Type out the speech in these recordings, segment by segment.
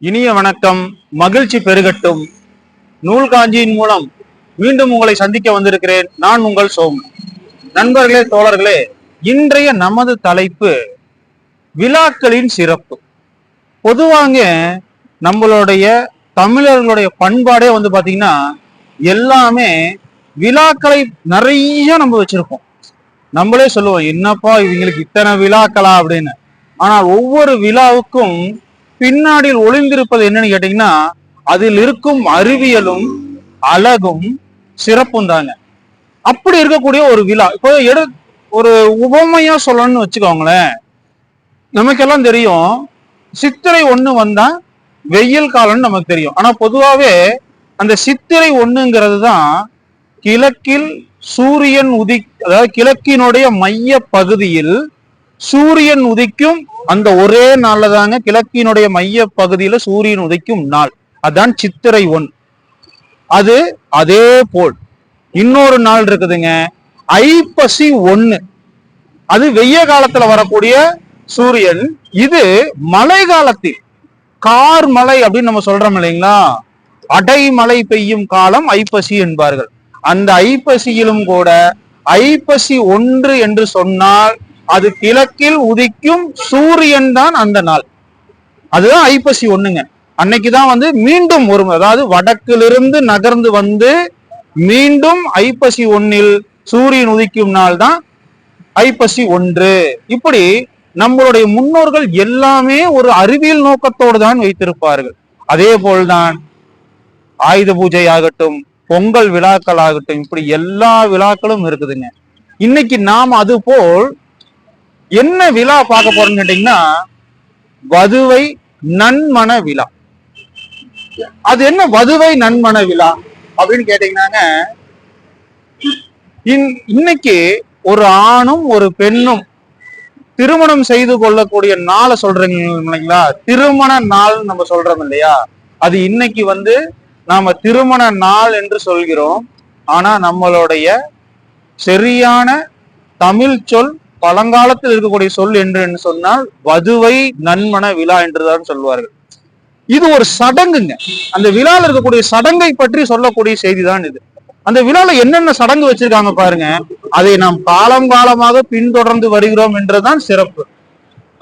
இனிய வணக்கம். மகிழ்ச்சி பெருகட்டும். நூல் காஞ்சியின் மூலம் மீண்டும் உங்களை சந்திக்க வந்திருக்கிறேன். நான் உங்கள் சோம். நண்பர்களே தோழர்களே இன்றைய நமது தலைப்பு விழாக்களின் சிறப்பு. பொதுவாங்க நம்மளுடைய தமிழர்களுடைய பண்பாடே வந்து பாத்தீங்கன்னா எல்லாமே விழாக்களை நிறைய நம்ம வச்சிருக்கோம் நம்மளே சொல்லுவோம் என்னப்பா இவங்களுக்கு இத்தனை விழாக்களா? அப்படின்னு. ஆனால் ஒவ்வொரு விழாவுக்கும் பின்னாடியில் ஒளிந்திருப்பது என்னன்னு கேட்டீங்கன்னா அதில் இருக்கும் அறிவியலும் அழகும் சிறப்பும் தாங்க. அப்படி இருக்கக்கூடிய ஒரு விழா. இப்போ எடு ஒரு உபமையா சொல்லணும்னு வச்சுக்கோங்களேன். நமக்கெல்லாம் தெரியும் சித்திரை ஒண்ணு வந்தா வெயில் காலம்னு நமக்கு தெரியும். ஆனா பொதுவாவே அந்த சித்திரை ஒண்ணுங்கிறது தான் கிழக்கில் சூரியன் உதி அதாவது கிழக்கினுடைய மைய பகுதியில் சூரியன் உதிக்கும் அந்த ஒரே நாள்ல தாங்க கிழக்கினுடைய மைய பகுதியில சூரியன் உதிக்கும் நாள். அதான் சித்திரை ஒன். அது அதே போல். இன்னொரு நாள் இருக்குதுங்க. ஐப்பசி ஒன்னு. அது வெய்ய காலத்துல வரக்கூடிய சூரியன். இது மழை காலத்தில். கார் மழை அப்படின்னு நம்ம சொல்றோம் இல்லைங்களா? அடைமழை பெய்யும் காலம் ஐப்பசி என்பார்கள். அந்த ஐப்பசியிலும் கூட ஐப்பசி ஒன்று என்று சொன்னால் அது கிழக்கில் உதிக்கும் சூரியன் தான் அந்த நாள். அதுதான் ஐப்பசி ஒண்ணுங்க. அன்னைக்குதான் வந்து மீண்டும் ஒரு அதாவது வடக்கிலிருந்து நகர்ந்து வந்து மீண்டும் ஐப்பசி ஒன்னில் சூரியன் உதிக்கும் நாள் தான் ஐப்பசி ஒன்று. இப்படி நம்மளுடைய முன்னோர்கள் எல்லாமே ஒரு அறிவியல் நோக்கத்தோடு தான் வைத்திருப்பார்கள். அதே போல்தான் ஆயுத பூஜை ஆகட்டும் பொங்கல் விழாக்கள் ஆகட்டும் இப்படி எல்லா விழாக்களும் இருக்குதுங்க. இன்னைக்கு நாம் அது போல் என்ன விழா பார்க்க போறோம்னு கேட்டீங்கன்னா வதுவை நன்மண விழா. அது என்ன வதுவை நன்மண விழா அப்படின்னு கேட்டீங்கன்னாங்க இன்- இன்னைக்கு ஒரு ஆணும் ஒரு பெண்ணும் திருமணம் செய்து கொள்ளக்கூடிய நாளை சொல்றீங்க இல்லைங்களா? திருமண நாள் நம்ம சொல்றோம் இல்லையா? அது இன்னைக்கு வந்து நாம திருமண நாள் என்று சொல்கிறோம். ஆனா நம்மளுடைய சரியான தமிழ் சொல் பழங்காலத்தில் இருக்கக்கூடிய சொல் என்று என்று சொன்னால் வதுவை நன்மன விழா என்றுதான் சொல்வார்கள். இது ஒரு சடங்குங்க. அந்த விழால இருக்கக்கூடிய சடங்கை பற்றி சொல்லக்கூடிய செய்திதான் இது. அந்த விழால என்னென்ன சடங்கு வச்சிருக்காங்க பாருங்க. அதை நாம் காலம் காலமாக பின்தொடர்ந்து வருகிறோம் என்றுதான் சிறப்பு.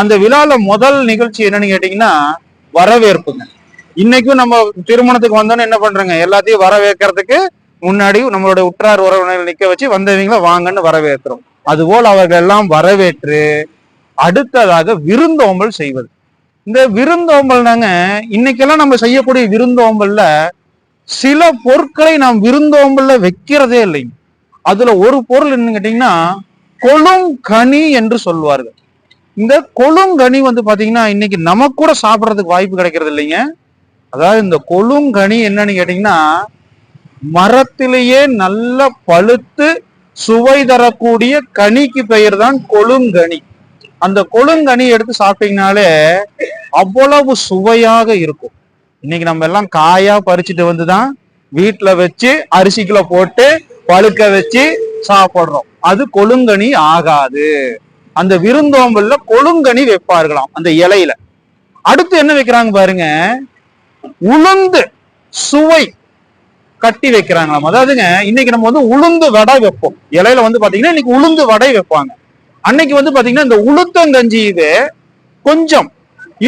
அந்த விழால முதல் நிகழ்ச்சி என்னன்னு கேட்டீங்கன்னா வரவேற்புங்க. இன்னைக்கும் நம்ம திருமணத்துக்கு வந்தோன்னு என்ன பண்றோங்க? எல்லாத்தையும் வரவேற்கிறதுக்கு முன்னாடி நம்மளுடைய உற்றார் உறவினர்கள் நிக்க வச்சு வந்தவங்கள வாங்கன்னு வரவேற்கிறோம். அதுபோல் அவர்கள் எல்லாம் வரவேற்று அடுத்ததாக விருந்தோம்பல் செய்வது. இந்த விருந்தோம்பல்னாங்க இன்னைக்கெல்லாம் நம்ம செய்யக்கூடிய விருந்தோம்பல்ல சில பொருட்களை நாம் விருந்தோம்பல்ல வைக்கிறதே இல்லைங்க அதுல ஒரு பொருள் என்னன்னு கேட்டீங்கன்னா கொழுங்கனி என்று சொல்வார்கள். இந்த கொழுங்கனி வந்து பாத்தீங்கன்னா இன்னைக்கு நமக்கு கூட சாப்பிடறதுக்கு வாய்ப்பு கிடைக்கிறது இல்லைங்க. அதாவது இந்த கொழுங்கனி என்னன்னு கேட்டீங்கன்னா மரத்திலேயே நல்ல பழுத்து சுவை தரக்கூடிய கனிக்கு பெயர் தான் கொழுங்கனி. அந்த கொழுங்கனி எடுத்து சாப்பிட்டீங்கனாலே அவ்வளவு சுவையாக இருக்கும். இன்னைக்கு நம்ம எல்லாம் காயா பறிச்சுட்டு வந்துதான் வீட்டுல வச்சு அரிசிக்குள்ள போட்டு பழுக்க வச்சு சாப்பிடுறோம். அது கொழுங்கனி ஆகாது. அந்த விருந்தோம்பல்ல கொழுங்கனி வைப்பார்களாம் அந்த இலையில. அடுத்து என்ன வைக்கிறாங்க பாருங்க. உளுந்து சுவை கட்டி வைக்கிறாங்களாம். அதாவதுங்க இன்னைக்கு நம்ம வந்து உளுந்து வடை வைப்போம். இலையில வந்து பாத்தீங்கன்னா இன்னைக்கு உளுந்து வடை வைப்பாங்க. அன்னைக்கு வந்து பாத்தீங்கன்னா இந்த உளுத்தங்கஞ்சி இது கொஞ்சம்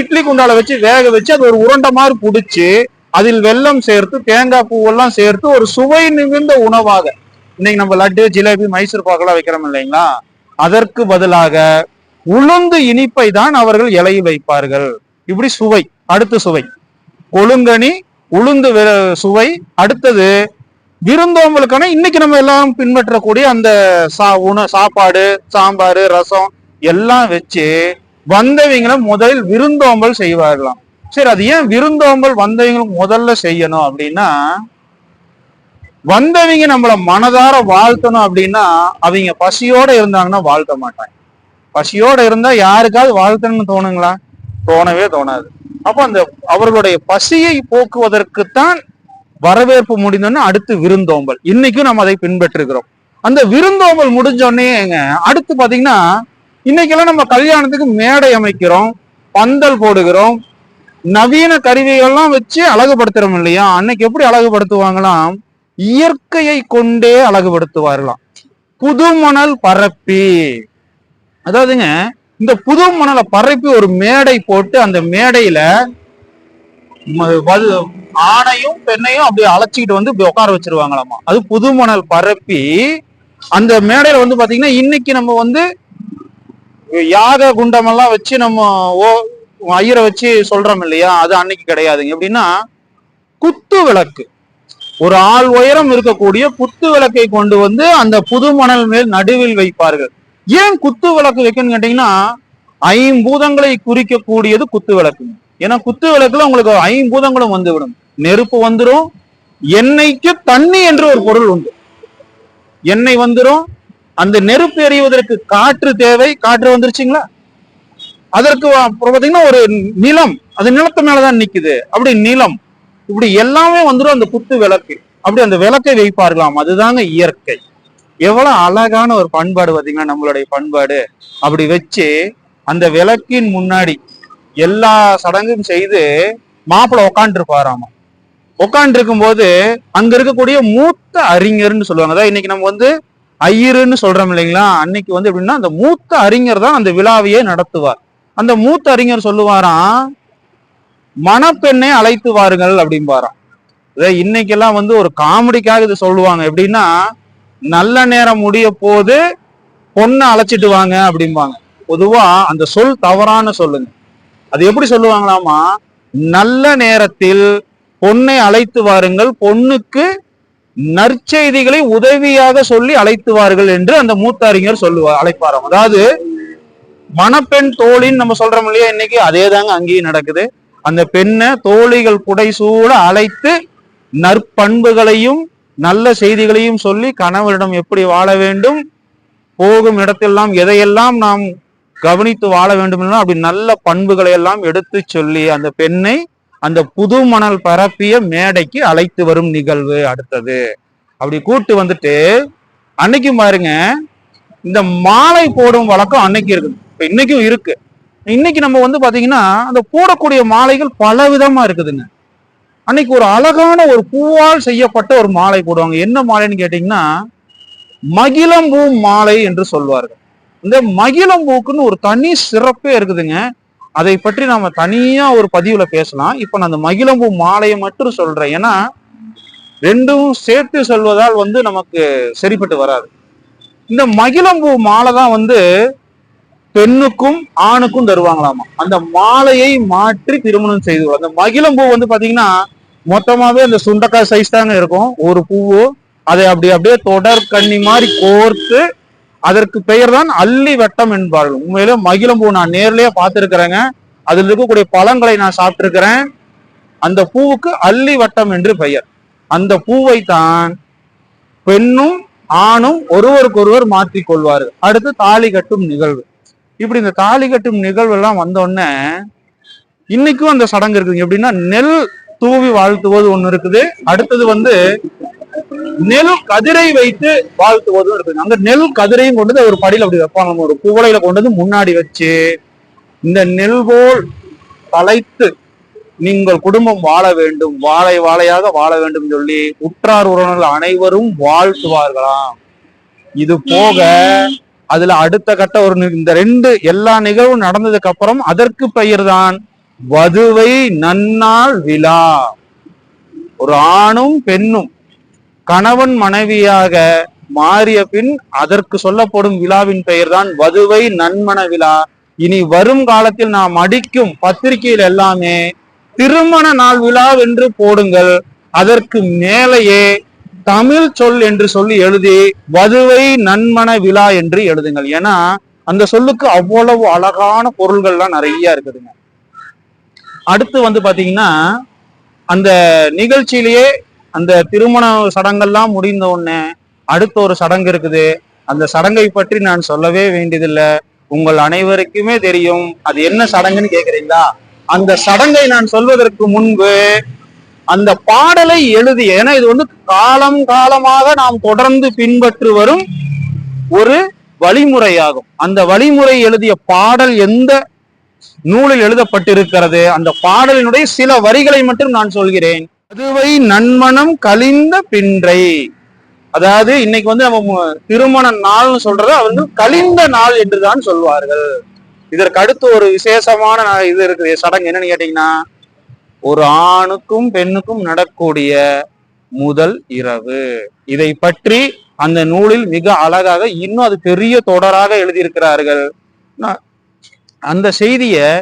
இட்லி குண்டால வச்சு வேக வச்சு அது ஒரு உருண்டை மாதிரி புடிச்சு அதில் வெல்லம் சேர்த்து தேங்காய் பூவெல்லாம் சேர்த்து ஒரு சுவை மிகுந்த உணவாக. இன்னைக்கு நம்ம லட்டு ஜிலேபி மைசூர் பாக்கெல்லாம் வைக்கிறோம் இல்லைங்களா? அதற்கு பதிலாக உளுந்து இனிப்பை தான் அவர்கள் இலையில் வைப்பார்கள். இப்படி சுவை அடுத்த சுவை. கொழுங்கனி உளுந்து சுவை. அடுத்தது விருந்தோம்பலுக்கான இன்னைக்கு நம்ம எல்லாம் பின்பற்றக்கூடிய அந்த சா உண சாப்பாடு சாம்பார் ரசம் எல்லாம் வச்சு வந்தவங்களை முதலில் விருந்தோம்பல் செய்வார்களாம். சரி அது ஏன் விருந்தோம்பல் வந்தவங்களுக்கு முதல்ல செய்யணும் அப்படின்னா வந்தவங்க நம்மள மனதார வாழ்த்தணும் அப்படின்னா அவங்க பசியோட இருந்தாங்கன்னா வாழ்த்த மாட்டாங்க. பசியோட இருந்தா யாருக்காவது வாழ்த்தணும்னு தோணுங்களா? தோணவே தோணாது. அப்போ அந்த அவர்களுடைய பசியை போக்குவதற்குத்தான் வரவேற்பு முடிந்தோடனே அடுத்து விருந்தோம்பல். இன்னைக்கும் நம்ம அதை பின்பற்றுகிறோம். அந்த விருந்தோம்பல் முடிஞ்ச உடனேங்க அடுத்து பாத்தீங்கன்னா இன்னைக்கெல்லாம் நம்ம கல்யாணத்துக்கு மேடை அமைக்கிறோம் பந்தல் போடுகிறோம் நவீன கருவிகள்லாம் வச்சு அழகுபடுத்துறோம் இல்லையா? அன்னைக்கு எப்படி அழகுபடுத்துவாங்களாம்? இயற்கையை கொண்டே அழகுபடுத்துவார்களாம். புதுமணல் பரப்பி. அதாவதுங்க இந்த புது மணலை பரப்பி ஒரு மேடை போட்டு அந்த மேடையில ம- ஆணையும் பெண்ணையும் அப்படியே அழைச்சிக்கிட்டு வந்து இப்படி உட்கார வச்சிருவாங்களாமா. அது புது மணல் பரப்பி அந்த மேடையில வந்து பாத்தீங்கன்னா இன்னைக்கு நம்ம வந்து யாக குண்டமெல்லாம் வச்சு நம்ம ஓ ஐயரை வச்சு சொல்றோம் இல்லையா? அது அன்னைக்கு கிடையாதுங்க. எப்படின்னா குத்து விளக்கு. ஒரு ஆள் உயரம் இருக்கக்கூடிய குத்து விளக்கை கொண்டு வந்து அந்த புது மணல் மேல் நடுவில் வைப்பார்கள். ஏன் குத்து விளக்கு வைக்கணும்னு கேட்டீங்கன்னா ஐம்பூதங்களை குறிக்கக்கூடியது குத்து விளக்கு. ஏன்னா குத்து விளக்குல உங்களுக்கு ஐம்பூதங்களும் வந்துவிடும். நெருப்பு வந்துடும் எண்ணெய்க்கு தண்ணி என்று ஒரு பொருள் உண்டு. எண்ணெய் வந்துடும் அந்த நெருப்பு எறிவதற்கு காற்று தேவை. காற்று வந்துருச்சுங்களா? அதற்கு அப்புறம் ஒரு நிலம். அது நிலத்து மேலதான் நிக்குது. அப்படி நிலம். இப்படி எல்லாமே வந்துடும் அந்த குத்து விளக்கு. அப்படி அந்த விளக்கை வைப்பார்களாம். அதுதாங்க இயற்கை. எவ்வளவு அழகான ஒரு பண்பாடு பாத்தீங்கன்னா நம்மளுடைய பண்பாடு. அப்படி வச்சு அந்த விளக்கின் முன்னாடி எல்லா சடங்கும் செய்து மாப்பிள்ளை உக்காண்டிருப்பாராமா. உட்காந்துருக்கும் போது அங்க இருக்கக்கூடிய மூத்த அறிஞர்னு சொல்லுவாங்க. அதான் இன்னைக்கு நம்ம வந்து ஐயருன்னு சொல்றோம் இல்லைங்களா? அன்னைக்கு வந்து எப்படின்னா அந்த மூத்த அறிஞர் தான் அந்த விழாவையே நடத்துவார். அந்த மூத்த அறிஞர் சொல்லுவாராம் மணப்பெண்ணை அழைத்து வாருங்கள் அப்படிம்பாராம். இதே இன்னைக்கெல்லாம் வந்து ஒரு காமெடிக்காக இது சொல்லுவாங்க. எப்படின்னா நல்ல நேரம் முடிய போது பொண்ணை அழைச்சிட்டு வாங்க அப்படிம்பாங்க. பொதுவா அந்த சொல் தவறான சொல்லுங்க. அது எப்படி சொல்லுவாங்களாமா நல்ல நேரத்தில் பொண்ணை அழைத்து வாருங்கள் பொண்ணுக்கு நற்செய்திகளை உதவியாக சொல்லி அழைத்துவார்கள் என்று அந்த மூத்த அறிஞர் சொல்லுவார் அழைப்பாராம். அதாவது மணப்பெண் தோழின்னு நம்ம சொல்றோம் இல்லையா இன்னைக்கு? அதே தாங்க அங்கேயும் நடக்குது. அந்த பெண்ணை தோழிகள் புடைசூழ அழைத்து நற்பண்புகளையும் நல்ல செய்திகளையும் சொல்லி கணவரிடம் எப்படி வாழ வேண்டும் போகும் இடத்தெல்லாம் எதையெல்லாம் நாம் கவனித்து வாழ வேண்டும் அப்படி நல்ல பண்புகளை எல்லாம் எடுத்து சொல்லி அந்த பெண்ணை அந்த புது மணல் பரப்பிய மேடைக்கு அழைத்து வரும் நிகழ்வு அடுத்தது. அப்படி கூட்டு வந்துட்டு அன்னைக்கு பாருங்க இந்த மாலை போடும் வழக்கம் அன்னைக்கு இருக்குது. இப்ப இன்னைக்கும் இருக்கு. இன்னைக்கு நம்ம வந்து பாத்தீங்கன்னா அந்த போடக்கூடிய மாலைகள் பல விதமா இருக்குதுங்க. அன்னைக்கு ஒரு அழகான ஒரு பூவால் செய்யப்பட்ட ஒரு மாலை போடுவாங்க. என்ன மாலைன்னு கேட்டீங்கன்னா மகிழம்பூ மாலை என்று சொல்வார்கள். இந்த மகிழம்பூக்குன்னு ஒரு தனி சிறப்பே இருக்குதுங்க. அதை பற்றி நாம தனியா ஒரு பதிவுல பேசலாம். இப்ப நான் அந்த மகிழம்பூ மாலையை மட்டும் சொல்றேன். ஏன்னா ரெண்டும் சேர்த்து சொல்வதால் வந்து நமக்கு சரிப்பட்டு வராது. இந்த மகிழம்பூ மாலை தான் வந்து பெண்ணுக்கும் ஆணுக்கும் தருவாங்களாமா? அந்த மாலையை மாற்றி திருமணம் செய்து அந்த மகிழம்பூ வந்து பாத்தீங்கன்னா மொத்தமாவே அந்த சுண்டக்காய் சைஸ் தாங்க இருக்கும். ஒரு பூவு அதை அப்படி அப்படியே தொடர் கண்ணி மாதிரி கோர்த்து அதற்கு பெயர் தான் அள்ளி வெட்டம் என்பார்கள். உண்மையிலே மகிழம்பூ நான் நேர்லயே பார்த்திருக்கிறேங்க. அதில் இருக்கக்கூடிய பழங்களை நான் சாப்பிட்டிருக்கிறேன். அந்த பூவுக்கு அள்ளி வட்டம் என்று பெயர். அந்த பூவை தான் பெண்ணும் ஆணும் ஒருவருக்கொருவர் மாற்றிக் கொள்வார்கள். அடுத்து தாலி கட்டும் நிகழ்வு. இப்படி இந்த தாலி கட்டும் நிகழ்வு எல்லாம் வந்த உடனே இன்னைக்கும் அந்த சடங்கு இருக்குங்க எப்படின்னா நெல் தூவி வாழ்த்துவது ஒண்ணு இருக்குது. அடுத்தது வந்து நெல் கதிரை வைத்து வாழ்த்துவதும் இருக்குது. அந்த நெல் கதிரையும் கொண்டு வந்து ஒரு படியில் அப்படி வைப்பாங்க. ஒரு குவளையில கொண்டு வந்து முன்னாடி வச்சு இந்த நெல் போல் தலைத்து நீங்கள் குடும்பம் வாழ வேண்டும். வாழை வாழையாக வாழ வேண்டும் சொல்லி உற்றார் உறவினர்கள் அனைவரும் வாழ்த்துவார்களாம். இது போக அதுல அடுத்த கட்ட ஒரு இந்த ரெண்டு எல்லா நிகழ்வும் நடந்ததுக்கு அப்புறம் அதற்கு பெயர் தான் வதுவை நன்னாள் விழா. ஒரு ஆணும் பெண்ணும் கணவன் மனைவியாக மாறிய பின் அதற்கு சொல்லப்படும் விழாவின் பெயர்தான் வதுவை நன்மண விழா. இனி வரும் காலத்தில் நாம் அடிக்கும் பத்திரிகையில் எல்லாமே திருமண நாள் விழா என்று போடுங்கள். அதற்கு மேலேயே தமிழ் சொல் என்று சொல்லி எழுதி வதுவை நன்மன விழா என்று எழுதுங்கள். ஏன்னா அந்த சொல்லுக்கு அவ்வளவு அழகான பொருள்கள்லாம் நிறைய இருக்குதுங்க. அடுத்து வந்து பாத்தீங்கன்னா அந்த நிகழ்ச்சியிலேயே அந்த திருமண சடங்கெல்லாம் முடிந்த உடனே அடுத்த ஒரு சடங்கு இருக்குது. அந்த சடங்கை பற்றி நான் சொல்லவே வேண்டியதில்லை. உங்கள் அனைவருக்குமே தெரியும். அது என்ன சடங்குன்னு கேக்குறீங்களா? அந்த சடங்கை நான் சொல்வதற்கு முன்பு அந்த பாடலை எழுதிய ஏன்னா இது வந்து காலம் காலமாக நாம் தொடர்ந்து பின்பற்றி வரும் ஒரு வழிமுறையாகும். அந்த வழிமுறை எழுதிய பாடல் எந்த நூலில் எழுதப்பட்டிருக்கிறது? அந்த பாடலினுடைய சில வரிகளை மட்டும் நான் சொல்கிறேன். அதுவை நன்மனம் கலிந்த பின்றை. அதாவது இன்னைக்கு வந்து நம்ம திருமண நாள்னு சொல்றது வந்து கலிந்த நாள் என்றுதான் சொல்வார்கள். இதற்கு அடுத்து ஒரு விசேஷமான இது இருக்குது சடங்கு என்னன்னு கேட்டீங்கன்னா ஒரு ஆணுக்கும் பெண்ணுக்கும் நடக்கூடிய முதல் இரவு. இதை பற்றி அந்த நூலில் மிக அழகாக இன்னும் அது பெரிய தொடராக எழுதியிருக்கிறார்கள். நான் அந்த செய்திய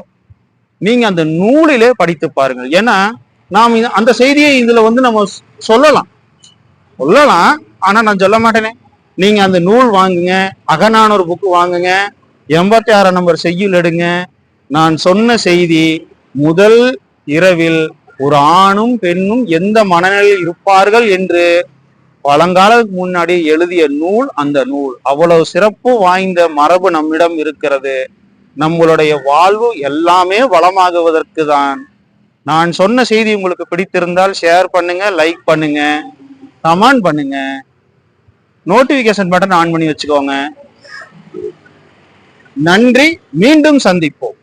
நீங்க அந்த நூலிலே படித்து பாருங்கள். ஏன்னா நாம் இந்த- அந்த செய்தியை இதுல வந்து நம்ம சொல்லலாம். சொல்லலாம் ஆனா நான் சொல்ல மாட்டேனே. நீங்க அந்த நூல் வாங்குங்க அகநானூறு புக்கு வாங்குங்க எண்பத்தி ஆறாம் நம்பர் செய்யுள் எடுங்க. நான் சொன்ன செய்தி முதல் இரவில் ஒரு ஆணும் பெண்ணும் எந்த மனநிலையில் இருப்பார்கள் என்று பழங்காலத்துக்கு முன்னாடி எழுதிய நூல் அந்த நூல். அவ்வளவு சிறப்பு வாய்ந்த மரபு நம்மிடம் இருக்கிறது. நம்மளுடைய வாழ்வு எல்லாமே வளமாகுவதற்கு தான். நான் சொன்ன செய்தி உங்களுக்கு பிடித்திருந்தால் ஷேர் பண்ணுங்க லைக் பண்ணுங்க கமெண்ட் பண்ணுங்க. நோட்டிபிகேஷன் பட்டன் ஆன் பண்ணி வச்சுக்கோங்க. நன்றி மீண்டும் சந்திப்போம்.